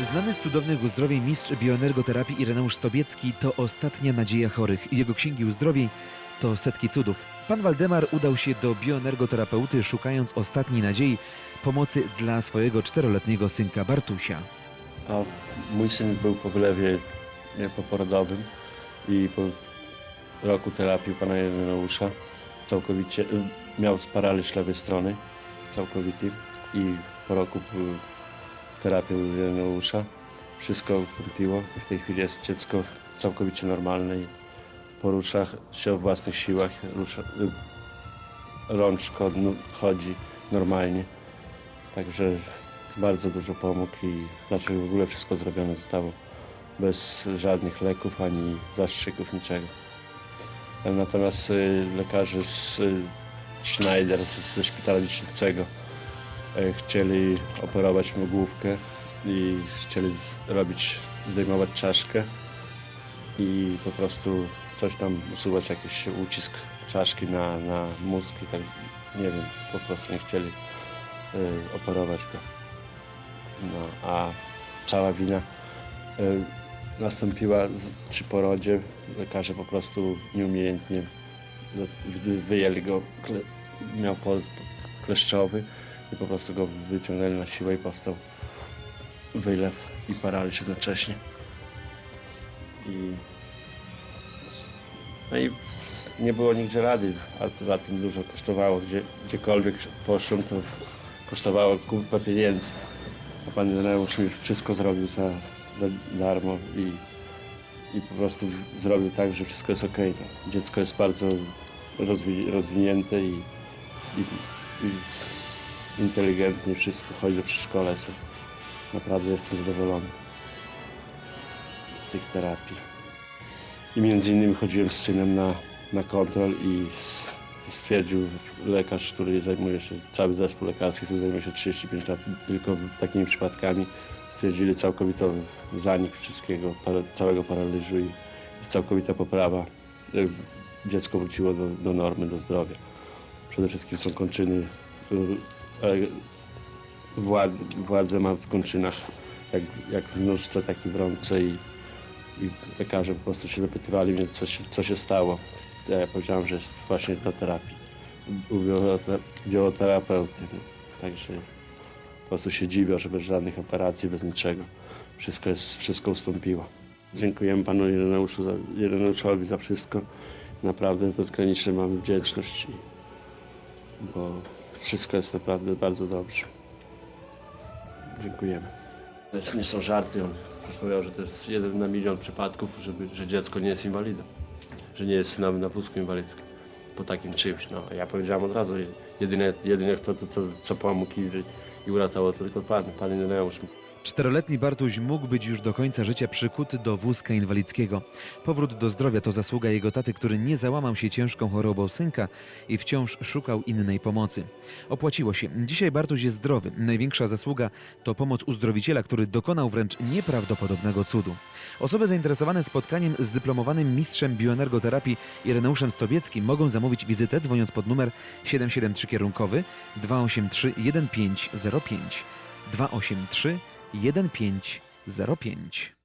Znany z cudownych uzdrowień mistrz bioenergoterapii Ireneusz Stobiecki to ostatnia nadzieja chorych. Jego księgi uzdrowień to setki cudów. Pan Waldemar udał się do bioenergoterapeuty szukając ostatniej nadziei pomocy dla swojego czteroletniego synka Bartusia. A mój syn był po wylewie poporodowym i po roku terapii pana Ireneusza całkowicie e, miał paraliż lewej strony całkowity i po roku terapii u Ireneusza wszystko ustąpiło i w tej chwili jest dziecko całkowicie normalne i porusza się o własnych siłach, rusza, e, rączko chodzi normalnie. Także bardzo dużo pomógł i znaczy w ogóle wszystko zrobione zostało bez żadnych leków ani zastrzyków, niczego. Natomiast y, lekarze z y, Schneider ze szpitala licznicego y, chcieli operować mu główkę i chcieli robić, zdejmować czaszkę i po prostu coś tam usuwać jakiś ucisk czaszki na, na mózg i tak nie wiem, po prostu nie chcieli y, operować go. No, a cała wina y, nastąpiła przy porodzie. Lekarze po prostu nieumiejętnie wyjęli go, miał pol kleszczowy i po prostu go wyciągnęli na siłę i powstał wylew i paraliż jednocześnie. I no i nie było nigdzie rady, a poza tym dużo kosztowało. Gdzie, gdziekolwiek poszłem, to kosztowało kupę pieniędzy. A pan Ireneusz mi wszystko zrobił za, za darmo i, i po prostu zrobił tak, że wszystko jest ok. Dziecko jest bardzo rozwi rozwinięte i, i, i inteligentne, wszystko chodzi do przedszkola. Jestem, naprawdę jestem zadowolony z tych terapii. I między innymi chodziłem z synem na, na kontrol i s- stwierdził lekarz, który zajmuje się, cały zespół lekarski, który zajmuje się 35 lat tylko takimi przypadkami, stwierdzili całkowity zanik wszystkiego, całego paraliżu i jest całkowita poprawa. Y, Dziecko wróciło do, do normy, do zdrowia. Przede wszystkim są kończyny, ale władze, władze ma w kończynach jak, jak w nóżce, tak i w rączce i i lekarze po prostu się zapytywali mnie, co się, co się stało. Ja powiedziałem, że jest właśnie na terapii, u bioterapeuty. No. Także po prostu się dziwią, że bez żadnych operacji, bez niczego. Wszystko, jest, wszystko ustąpiło. Dziękujemy panu Ireneuszu za, Ireneuszowi za wszystko. Naprawdę bezgranicznie mamy wdzięczność, bo wszystko jest naprawdę bardzo dobrze. Dziękujemy. To jest, nie są żarty. On powiedział, że to jest jeden na milion przypadków, żeby, że dziecko nie jest inwalidą. Że nie jest na, na wózku inwalidzkim. Po takim czymś. No, ja powiedziałem od razu, jedynie, jedynie kto to, co, co pomógł i, i uratował, to tylko pan, pan Ireneusz. Czteroletni Bartuś mógł być już do końca życia przykuty do wózka inwalidzkiego. Powrót do zdrowia to zasługa jego taty, który nie załamał się ciężką chorobą synka i wciąż szukał innej pomocy. Opłaciło się. Dzisiaj Bartuś jest zdrowy. Największa zasługa to pomoc uzdrowiciela, który dokonał wręcz nieprawdopodobnego cudu. Osoby zainteresowane spotkaniem z dyplomowanym mistrzem bioenergoterapii Ireneuszem Stobieckim mogą zamówić wizytę dzwoniąc pod numer 773 kierunkowy 283 1505 283 1505